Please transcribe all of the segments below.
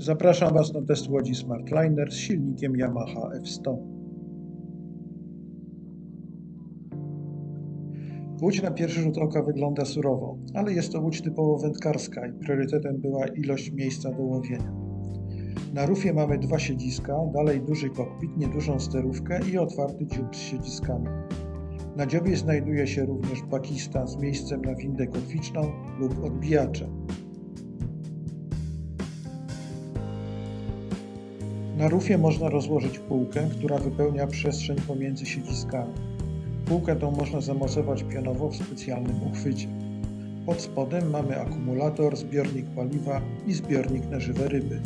Zapraszam Was na test łodzi Smartliner z silnikiem Yamaha F100. Łódź na pierwszy rzut oka wygląda surowo, ale jest to łódź typowo wędkarska i priorytetem była ilość miejsca do łowienia. Na rufie mamy dwa siedziska, dalej duży kokpit, niedużą sterówkę i otwarty dziób z siedziskami. Na dziobie znajduje się również bakista z miejscem na windę kotwiczną lub odbijacze. Na rufie można rozłożyć półkę, która wypełnia przestrzeń pomiędzy siedziskami. Półkę tą można zamocować pionowo w specjalnym uchwycie. Pod spodem mamy akumulator, zbiornik paliwa i zbiornik na żywe ryby.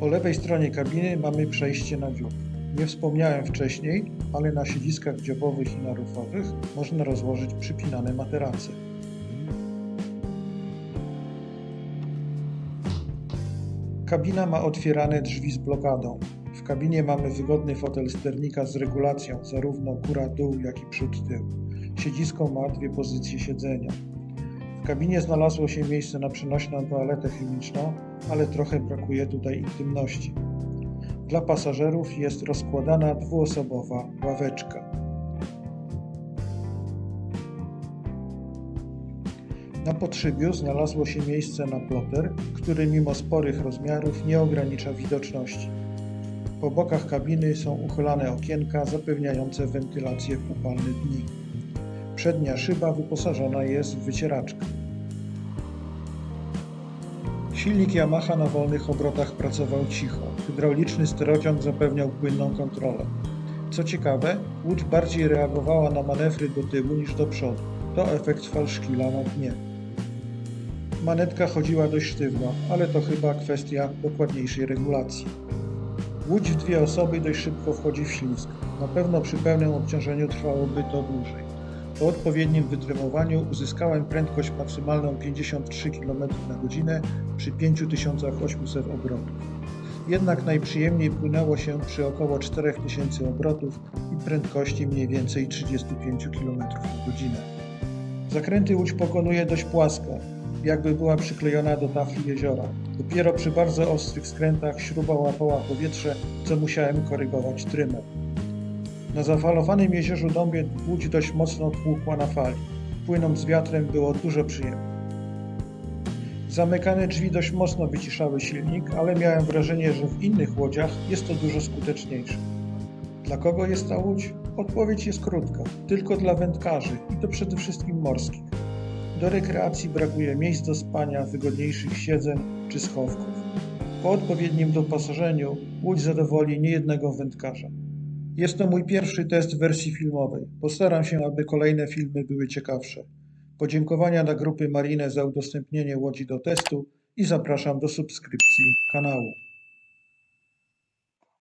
Po lewej stronie kabiny mamy przejście na dziób. Nie wspomniałem wcześniej, ale na siedziskach dziobowych i na rufowych można rozłożyć przypinane materace. Kabina ma otwierane drzwi z blokadą. W kabinie mamy wygodny fotel sternika z regulacją, zarówno góra dół, jak i przód tył. Siedzisko ma dwie pozycje siedzenia. W kabinie znalazło się miejsce na przenośną toaletę chemiczną, ale trochę brakuje tutaj intymności. Dla pasażerów jest rozkładana dwuosobowa ławeczka. Na podszybiu znalazło się miejsce na ploter, który mimo sporych rozmiarów nie ogranicza widoczności. Po bokach kabiny są uchylane okienka zapewniające wentylację w upalne dni. Przednia szyba wyposażona jest w wycieraczkę. Silnik Yamaha na wolnych obrotach pracował cicho. Hydrauliczny sterociąg zapewniał płynną kontrolę. Co ciekawe, łódź bardziej reagowała na manewry do tyłu niż do przodu. To efekt falszkila na dnie. Manetka chodziła dość sztywno, ale to chyba kwestia dokładniejszej regulacji. Łódź w dwie osoby dość szybko wchodzi w ślizg. Na pewno przy pełnym obciążeniu trwałoby to dłużej. Po odpowiednim wytrymowaniu uzyskałem prędkość maksymalną 53 km na godzinę przy 5800 obrotów. Jednak najprzyjemniej płynęło się przy około 4000 obrotów i prędkości mniej więcej 35 km na godzinę. Zakręty łódź pokonuje dość płasko, jakby była przyklejona do tafli jeziora. Dopiero przy bardzo ostrych skrętach śruba łapała powietrze, co musiałem korygować trymem. Na zafalowanym jeziorzu Dąbie łódź dość mocno tłukła na fali. Płynąc z wiatrem było dużo przyjemniej. Zamykane drzwi dość mocno wyciszały silnik, ale miałem wrażenie, że w innych łodziach jest to dużo skuteczniejsze. Dla kogo jest ta łódź? Odpowiedź jest krótka. Tylko dla wędkarzy i to przede wszystkim morskich. Do rekreacji brakuje miejsc do spania, wygodniejszych siedzeń czy schowków. Po odpowiednim doposażeniu łódź zadowoli niejednego wędkarza. Jest to mój pierwszy test wersji filmowej. Postaram się, aby kolejne filmy były ciekawsze. Podziękowania dla grupy Marine za udostępnienie łodzi do testu i zapraszam do subskrypcji kanału.